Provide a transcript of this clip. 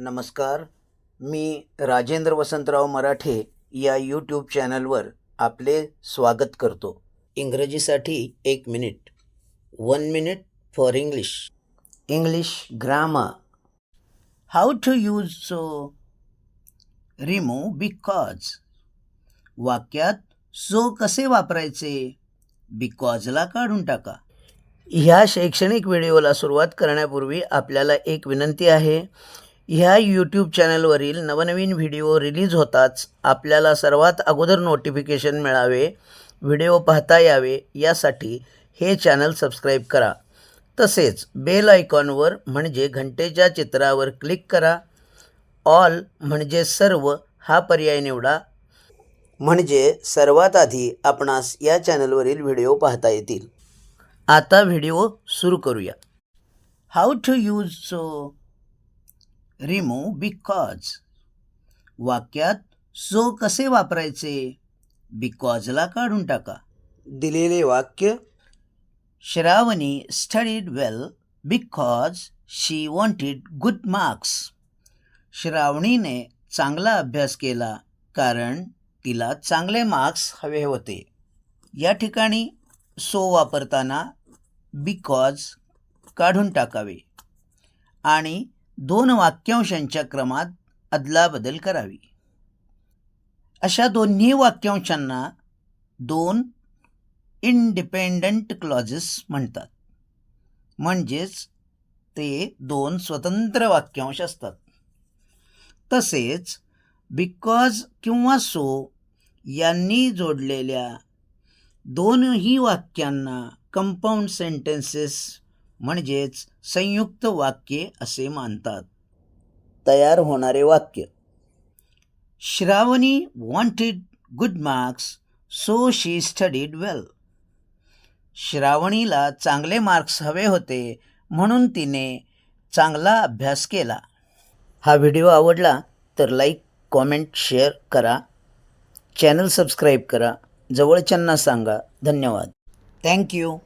नमस्कार. मी राजेंद्र वसंतराव मराठे या यूट्यूब चॅनलवर आपले स्वागत करतो. इंग्रजीसाठी एक minute one minute for English English grammar how to use so remove because वाक्यात सो कसे वापरायचे? बिकॉजला काढून टाका. ह्या शैक्षणिक व्हिडिओला सुरुवात करण्यापूर्वी आपल्याला एक विनंती आहे. ह्या यूट्यूब चॅनलवरील नवनवीन व्हिडिओ रिलीज होताच आपल्याला सर्वात अगोदर नोटिफिकेशन मिळावे व्हिडिओ पाहता यावे यासाठी हे चॅनल सबस्क्राईब करा. तसेच बेल आयकॉनवर म्हणजे घंटेच्या चित्रावर क्लिक करा. ऑल म्हणजे सर्व हा पर्याय निवडा. म्हणजे सर्वात आधी आपणास या चॅनलवरील व्हिडिओ पाहता येतील. आता व्हिडिओ सुरू करूया. How to use so remove because वाक्यात सो कसे वापरायचे? बिकॉजला काढून टाका. दिलेले वाक्य. Shravani studied well because she wanted good marks श्रावणीने चांगला अभ्यास केला कारण तिला चांगले मार्क्स हवे होते. या ठिकाणी सो वापरताना बिकॉज काढून टाकावे. आणि दोन वाक्यांशांच्या क्रमात अदलाबदल करावी. अशा दोन्ही वाक्यांशांना दोन इंडिपेंडंट क्लॉजेस म्हणतात. म्हणजेच ते दोन स्वतंत्र वाक्यांश असतात. तसेच बिकॉज किंवा सो यांनी जोडलेल्या दोनही वाक्यांना कंपाऊंड सेंटेन्सेस म्हणजेच संयुक्त वाक्ये असे मानतात. तयार होणारे वाक्य. Shravani wanted good marks so she studied well श्रावणीला चांगले मार्क्स हवे होते म्हणून तिने चांगला अभ्यास केला. हा व्हिडिओ आवडला तर लाईक कॉमेंट शेअर करा. चॅनल सबस्क्राईब करा. जवळच्यांना सांगा धन्यवाद. थँक्यू